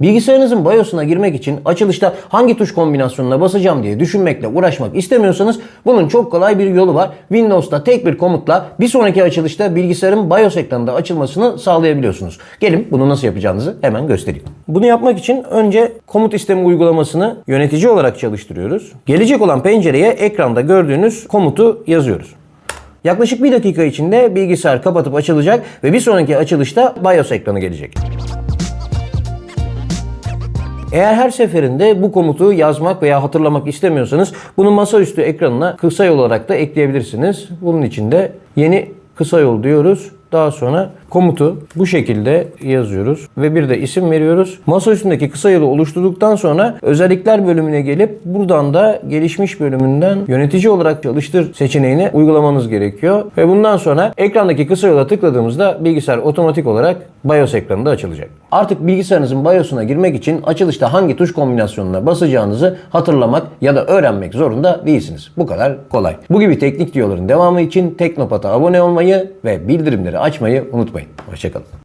Bilgisayarınızın BIOS'una girmek için açılışta hangi tuş kombinasyonuna basacağım diye düşünmekle uğraşmak istemiyorsanız bunun çok kolay bir yolu var. Windows'ta tek bir komutla bir sonraki açılışta bilgisayarın BIOS ekranında açılmasını sağlayabiliyorsunuz. Gelin bunu nasıl yapacağınızı hemen göstereyim. Bunu yapmak için önce komut istemi uygulamasını yönetici olarak çalıştırıyoruz. Gelecek olan pencereye ekranda gördüğünüz komutu yazıyoruz. Yaklaşık bir dakika içinde bilgisayar kapatıp açılacak ve bir sonraki açılışta BIOS ekranı gelecek. Eğer her seferinde bu komutu yazmak veya hatırlamak istemiyorsanız bunu masaüstü ekranına kısa yol olarak da ekleyebilirsiniz. Bunun için de yeni kısa yol diyoruz. Daha sonra komutu bu şekilde yazıyoruz ve bir de isim veriyoruz. Masa üstündeki kısa yolu oluşturduktan sonra özellikler bölümüne gelip buradan da gelişmiş bölümünden yönetici olarak çalıştır seçeneğini uygulamanız gerekiyor. Ve bundan sonra ekrandaki kısa yola tıkladığımızda bilgisayar otomatik olarak BIOS ekranında açılacak. Artık bilgisayarınızın BIOS'una girmek için açılışta hangi tuş kombinasyonuna basacağınızı hatırlamak ya da öğrenmek zorunda değilsiniz. Bu kadar kolay. Bu gibi teknik diyorların devamı için Teknopat'a abone olmayı ve bildirimleri açmayı unutmayın. Hoşçakalın.